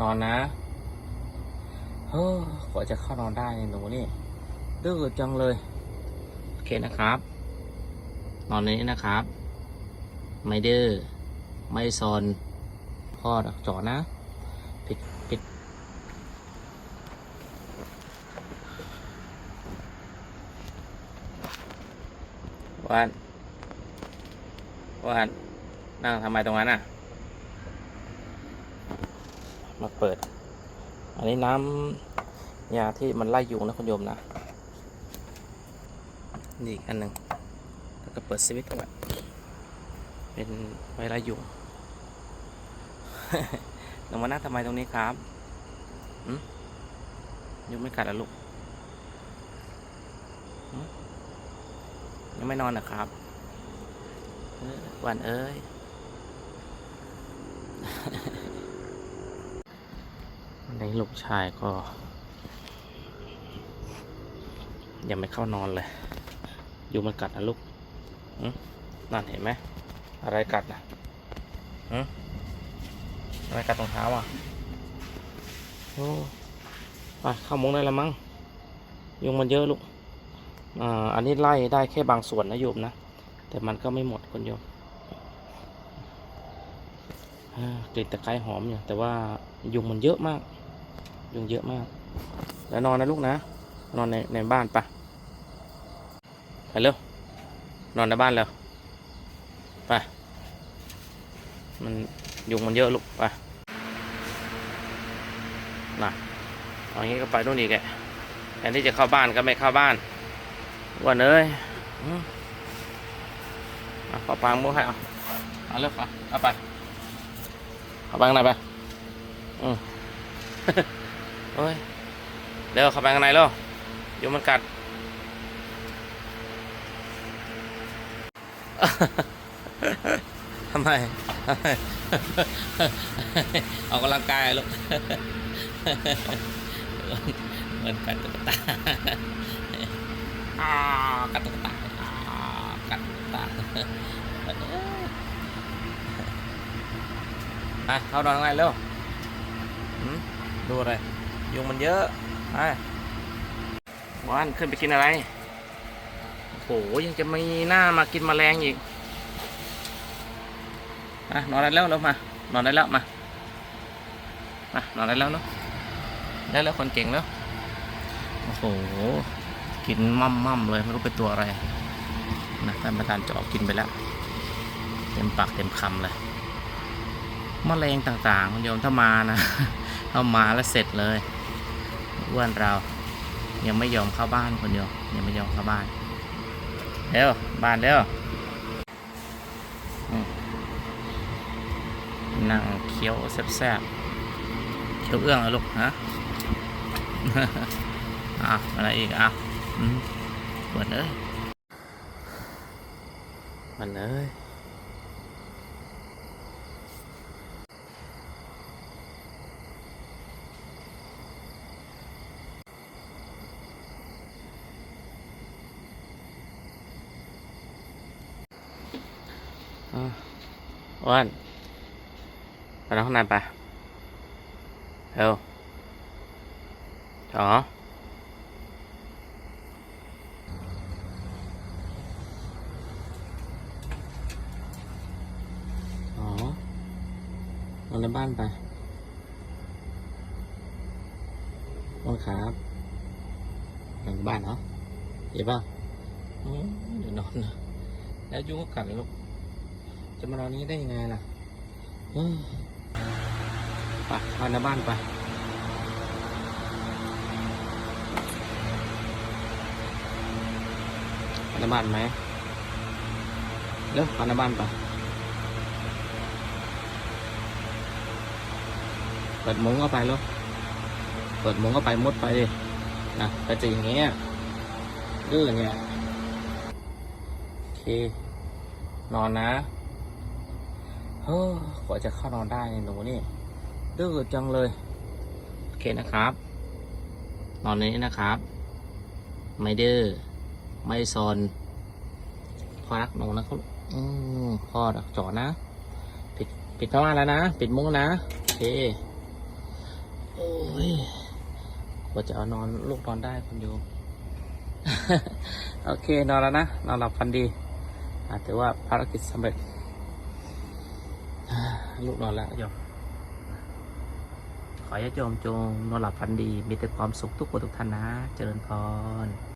นอนนะเฮ้อกว่าจะเข้านอนได้ในหนูนี่ดื้อจังเลย โอเคนะครับ นอนนี้นะครับ ไม่ดื้อไม่ซนพ่อดักจอนะ ปิดปิดวันวันนั่งทำไมตรงนั้นอะ มาเปิด อันนี้น้ำยาที่มันไล่ยุงนะคุณโยมนะ นี่อีกอันหนึ่งแล้วก็เปิดสวิตช์เอาไว้เป็นไวไล่ยุงลงมานั่งทำไมตรงนี้ครับยุงไม่กัดเหรอลูกยังไม่นอนนะครับวันเอ้ย นลูกชายก็ ยังไม่เข้านอนเลยยุงมันกัดนะลูกนั่นเห็นไหม อะไรกัดนะอะไรกัดรองเท้าอะโอ้ไปเข้ามุ้งได้แล้วมั้ง ยุงมันเยอะลูก อ่า อันนี้ไล่ได้แค่บางส่วนนะโยมนะ แต่มันก็ไม่หมดคนโยม กลิ่นตะไคร้หอมอยู่แต่ว่ายุงมันเยอะมาก ยุงเยอะมาก แล้วนอนนะลูกนะ นอนในในบ้านปะไปเร็วนอนในบ้านเร็วไปมันยุงมันเยอะลูกไปน่ะเอางี้ก็ไปนู่นอีกแกแทนที่จะเข้าบ้านก็ไม่เข้าบ้านวันเอ้ยอืมเอาปาปางมุกให้เอาเอาเร็วไปเอาไป เข้าไปข้างในไปอืมโอ้ยเร็วเข้าไปข้างในเร็วยุงมันกัดทำไม ออกกำลังกายลูกเหมือนกัดตุ๊กตากัดตุ๊กตากัดตุ๊กตา ไปเข้านอนข้างในเร็วดูอะไรยุงมันเยอะไปวานขึ้นไปกินอะไรโอ้โหยังจะมีหน้ามากินแมลงอีกมานอนได้แล้วแล้วมานอนได้แล้วมามานอนได้แล้วเนาะได้แล้วคนเก่งแล้วโอ้โหกินมั่มมั่มเลยไม่รู้เป็นตัวอะไรนะท่านประธานจะออกกินไปแล้ว เต็มปากเต็มคำเลย มแมลงต่างๆคุณโยมถ้ามานะเอามาแล้วเสร็จเลยอ้วนเรายังไม่ยอมเข้าบ้านคนเดียวยังไม่ยอมเข้าบ้านเร็วบ้านเร็วอืมนั่งเคี้ยวแซ่บๆเคี้ยวเอื้องอลูกฮะอะอะไรอีกอะอืมเปิดเอ้ยมันเอ้ย อะอ้วนไปนอนข้างในไปเร็วจ๋ออนอนในบ้านไปนอนครับนอนในบ้านเนาะเห็นป่ะอืมเดี๋ยวนอนนะแล้วยุงก็กัดเลยลูก จะมานอนนี้ได้ยังไงล่ะไปนอนในบ้านไปนอนในบ้านไหมเร็วนอนในบ้านไปเปิดมุ้งเข้าไปแล้วเปิดมุ้งเข้าไปมุดไปดินะไปจะอย่างเงี้ยดื้อเนี่ยโอเคนอนนะ เฮ้อกว่าจะเข้านอนได้หนูนี่ดื้อจังเลย โอเคนะครับ นอนนี้นะครับ ไม่ดื้อไม่ซนพ่อรักหนูนะครับอืมพ่อรักจอนะ ปิดปิดผ้าม่านแล้วนะ ปิดมุ้งนะ โอเคโอ้ยกว่าจะเอานอนลูกนอนได้คุณโยมโอเคนอนแล้วนะ นอนหลับฝันดีอะถือว่าภารกิจสำเร็จ ลูกนอนแล้วโยมขอให้โยมจงนอนหลับฝันดี มีแต่ความสุขทุกคนทุกท่านนะ เจริญพร